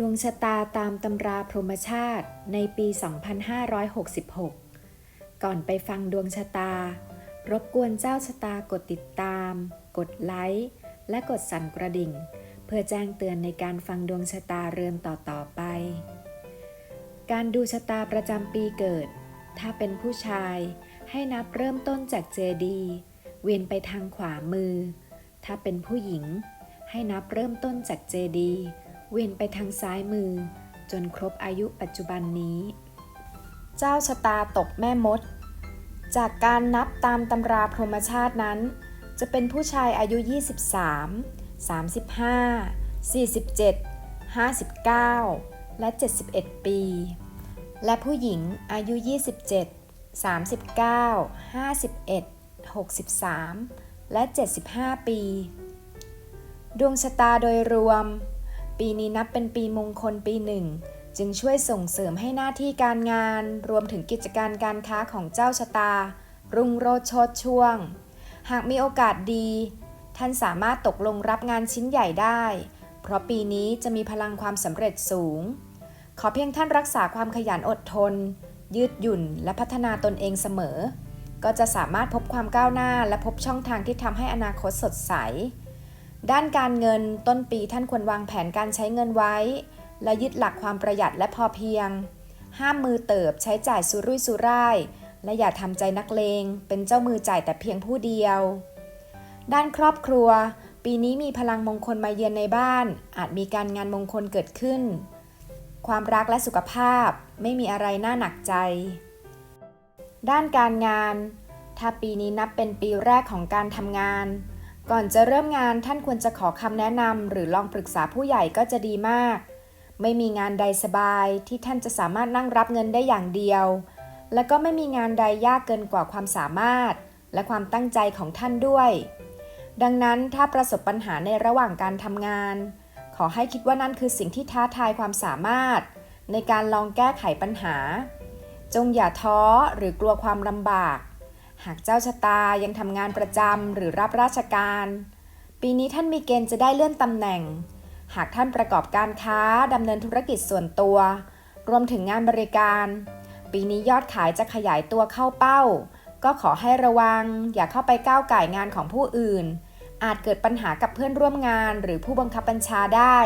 ดวงชะตาตามตำราพรหมชาติในปี 2566 ก่อนไปฟังดวงชะตา รบกวนเจ้าชะตากดติดตาม กดไลค์ และกดสั่นกระดิ่ง เพื่อแจ้งเตือนในการฟังดวงชะตาเรือนต่อ ๆ ไป การดูชะตาประจำปีเกิด ถ้าเป็นผู้ชายให้นับเริ่มต้นจากเจดีเวียนไปทางขวามือ ถ้าเป็นผู้หญิงให้นับเริ่มต้นจากเจดีย์ เวียนไปทางซ้ายมือ จนครบอายุปัจจุบันนี้ เจ้าชะตาตกแม่มด จากการนับตามตำราพรหมชาตินั้น จะเป็นผู้ชายอายุ 23 35 47 59 และ 71 ปี และผู้หญิงอายุ 27 39 51 63 และ 75 ปี ดวงชะตาโดยรวม ปีนี้นับเป็นปีมงคลปีหนึ่ง จึงช่วยส่งเสริมให้หน้าที่การงาน รวมถึงกิจการการค้าของเจ้าชะตา รุ่งโรจน์โชดช่วง หากมีโอกาสดี ท่านสามารถตกลงรับงานชิ้นใหญ่ได้ เพราะปีนี้จะมีพลังความสำเร็จสูง ขอเพียงท่านรักษาความขยันอดทน ยืดหยุ่นและพัฒนาตนเองเสมอ ก็จะสามารถพบความก้าวหน้าและพบช่องทางที่ทำให้อนาคตสดใส ด้านการเงินต้นปีท่านควรวางแผนการใช้เงินไว้ และยึดหลักความประหยัดและพอเพียง ห้ามมือเติบใช้จ่ายสุรุ่ยสุร่าย และอย่าทำใจนักเลง เป็นเจ้ามือจ่ายแต่เพียงผู้เดียว ด้านครอบครัว ปีนี้มีพลังมงคลมาเยือนในบ้าน อาจมีการงานมงคลเกิดขึ้น ความรักและสุขภาพไม่มีอะไรน่าหนักใจ ด้านการงาน ถ้าปีนี้นับเป็นปีแรกของการทำงาน ก่อนจะเริ่มงานท่านควรจะขอคำแนะนำหรือลองปรึกษาผู้ใหญ่ก็จะดีมาก ไม่มีงานใดสบายที่ท่านจะสามารถนั่งรับเงินได้อย่างเดียว และก็ไม่มีงานใดยากเกินกว่าความสามารถ และความตั้งใจของท่านด้วย ดังนั้นถ้าประสบปัญหาในระหว่างการทำงาน ขอให้คิดว่านั่นคือสิ่งที่ท้าทายความสามารถ ในการลองแก้ไขปัญหา จงอย่าท้อหรือกลัวความลำบาก หากเจ้าชะตายังทำงานประจำหรือรับราชการ ปีนี้ท่านมีเกณฑ์จะได้เลื่อนตำแหน่ง หากท่านประกอบการค้าดำเนินธุรกิจส่วนตัว รวมถึงงานบริการ ปีนี้ยอดขายจะขยายตัวเข้าเป้า ก็ขอให้ระวัง อย่าเข้าไปก้าวไก่งานของผู้อื่น อาจเกิดปัญหากับเพื่อนร่วมงานหรือผู้บังคับบัญชาได้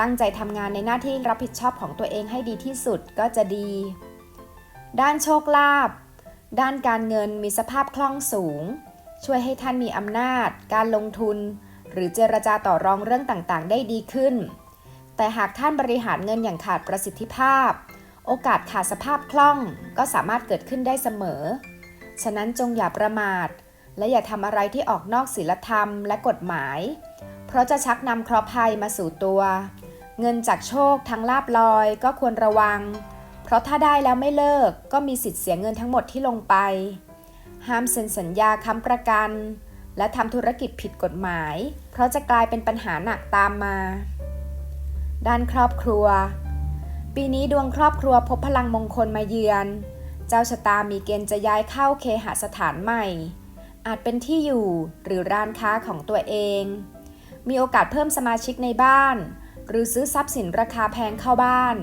ตั้งใจทำงานในหน้าที่รับผิดชอบของตัวเองให้ดีที่สุดก็จะดี ด้านโชคลาภ ด้านการเงินมีสภาพคล่องสูง ช่วยให้ท่านมีอำนาจ การลงทุน หรือเจรจาต่อรองเรื่องต่างๆ ได้ดีขึ้น แต่หากท่านบริหารเงินอย่างขาดประสิทธิภาพ โอกาสขาดสภาพคล่องก็สามารถเกิดขึ้นได้เสมอ ฉะนั้นจงอย่าประมาท และอย่าทำอะไรที่ออกนอกศีลธรรมและกฎหมาย เพราะจะชักนำเคราะห์ภัยมาสู่ตัว เงินจากโชคทั้งลาบลอยก็ควรระวัง เพราะถ้าได้แล้วไม่เลิกก็มีสิทธิ์เสียเงินทั้งหมดที่ลงไป ห้ามเซ็นสัญญาค้ำประกัน และทำธุรกิจผิดกฎหมาย เพราะจะกลายเป็นปัญหาหนักตามมา ด้านครอบครัว ปีนี้ดวงครอบครัวพบพลังมงคลมาเยือน เจ้าชะตามีเกณฑ์จะย้ายเข้าเคหสถานใหม่ อาจเป็นที่อยู่หรือร้านค้าของตัวเอง มีโอกาสเพิ่มสมาชิกในบ้าน หรือซื้อทรัพย์สินราคาแพงเข้าบ้าน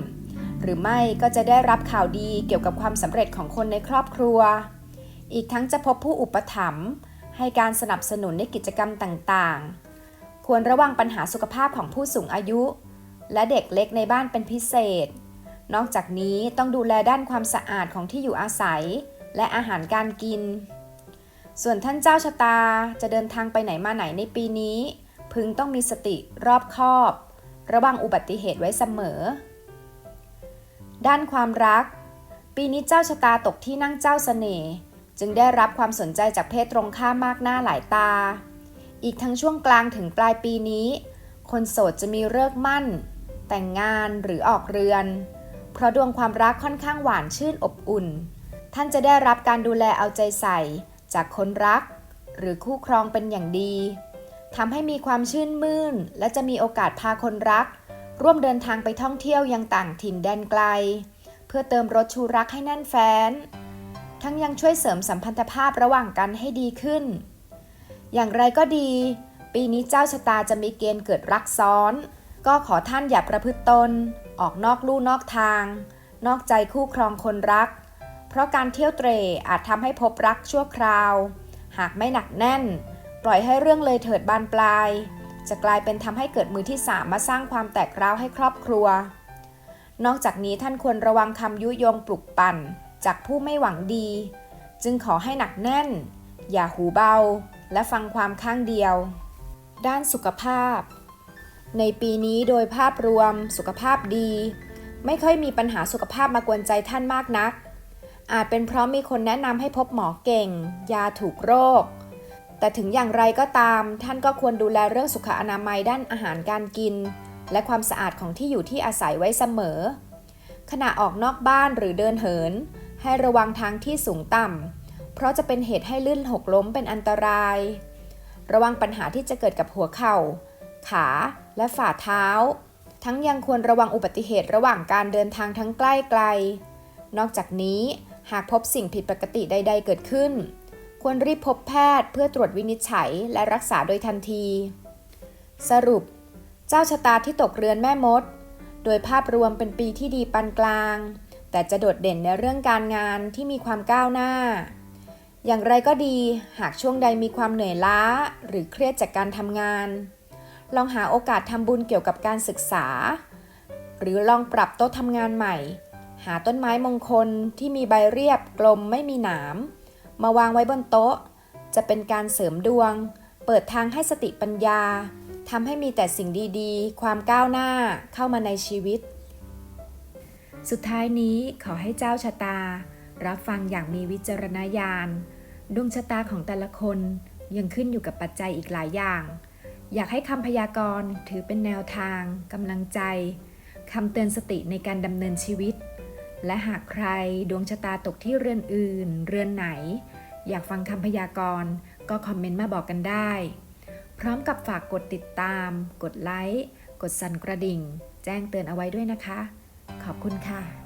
หรือไม่ก็จะได้รับข่าวดีเกี่ยวกับความสำเร็จของคนในครอบครัว อีกทั้งจะพบผู้อุปถัมภ์ให้การสนับสนุนในกิจกรรมต่างๆ ควรระวังปัญหาสุขภาพของผู้สูงอายุ และเด็กเล็กในบ้านเป็นพิเศษ นอกจากนี้ต้องดูแลด้านความสะอาดของที่อยู่อาศัย และอาหารการกิน ส่วนท่านเจ้าชะตาจะเดินทางไปไหนมาไหนในปีนี้ พึงต้องมีสติรอบคอบ ระวังอุบัติเหตุไว้เสมอ ด้านความรัก ปีนี้เจ้าชะตาตกที่นั่งเจ้าเสน่ห์จึงได้รับความสนใจจากเพศตรงข้ามมากหน้าหลายตา อีกทั้งช่วงกลางถึงปลายปีนี้ คนโสดจะมีเลิกมั่น แต่งงานหรือออกเรือน เพราะดวงความรักค่อนข้างหวานชื่นอบอุ่น ท่านจะได้รับการดูแลเอาใจใส่จากคนรัก หรือคู่ครองเป็นอย่างดีทำให้มีความชื่นมื่น และจะมีโอกาสพาคนรัก ร่วมเดินทางไปท่องเที่ยวยังต่างถิ่นแดนไกล เพื่อเติมรสชูรักให้แน่นแฟ้น ทั้งยังช่วยเสริมสัมพันธภาพระหว่างกันให้ดีขึ้น อย่างไรก็ดี ปีนี้เจ้าชะตาจะมีเกณฑ์เกิดรักซ้อน ก็ขอท่านอย่าประพฤติตน ออกนอกลู่นอกทาง นอกใจคู่ครองคนรัก เพราะการเที่ยวเตร่อาจทำให้พบรักชั่วคราว หากไม่หนักแน่น ปล่อยให้เรื่องเลยเถิดบานปลาย จะกลายเป็นทำให้เกิดมือที่สามมาสร้างความแตกร้าวให้ครอบครัว นอกจากนี้ท่านควรระวังคำยุยงปลุกปั่น จากผู้ไม่หวังดี จึงขอให้หนักแน่น อย่าหูเบา และฟังความข้างเดียว ด้านสุขภาพ ในปีนี้โดยภาพรวมสุขภาพดี ไม่ค่อยมีปัญหาสุขภาพมากวนใจท่านมากนัก อาจเป็นเพราะมีคนแนะนำให้พบหมอเก่ง ยาถูกโรค แต่ถึงอย่างไรก็ตาม ท่านก็ควรดูแลเรื่องสุขอนามัยด้านอาหารการกิน และความสะอาดของที่อยู่ที่อาศัยไว้เสมอ ขณะออกนอกบ้านหรือเดินเหิน ให้ระวังทางที่สูงต่ำ เพราะจะเป็นเหตุให้ลื่นหกล้มเป็นอันตราย ระวังปัญหาที่จะเกิดกับหัวเข่า ขาและฝ่าเท้า ทั้งยังควรระวังอุบัติเหตุระหว่างการเดินทางทั้งใกล้ไกล นอกจากนี้หากพบสิ่งผิดปกติใด ๆ เกิดขึ้น ควรรีบพบแพทย์เพื่อตรวจวินิจฉัยและรักษาโดยทันที สรุป เจ้าชะตาที่ตกเรือนแม่มด โดยภาพรวมเป็นปีที่ดีปานกลาง แต่จะโดดเด่นในเรื่องการงานที่มีความก้าวหน้า อย่างไรก็ดีหากช่วงใดมีความเหนื่อยล้าหรือเครียดจากการทำงาน ลองหาโอกาสทำบุญเกี่ยวกับการศึกษา หรือลองปรับโต๊ะทำงานใหม่ หาต้นไม้มงคลที่มีใบเรียบกลมไม่มีหนาม มาวางไว้บนโต๊ะ จะเป็นการเสริมดวง เปิดทางให้สติปัญญาทำให้มีแต่สิ่งดีๆ ความก้าวหน้าเข้ามาในชีวิต สุดท้ายนี้ขอให้เจ้าชะตา รับฟังอย่างมีวิจารณญาณ ดวงชะตาของแต่ละคนยังขึ้นอยู่กับปัจจัยอีกหลายอย่าง อยากให้คำพยากรณ์ถือเป็นแนวทางกำลังใจคำเตือนสติในการดำเนินชีวิต และหากใครดวงชะตาตกที่เรือนอื่น เรือนไหน อยากฟังคำพยากรณ์ ก็คอมเมนต์มาบอกกันได้ พร้อมกับฝากกดติดตาม กดไลค์ กดสั่นกระดิ่ง แจ้งเตือนเอาไว้ด้วยนะคะ ขอบคุณค่ะ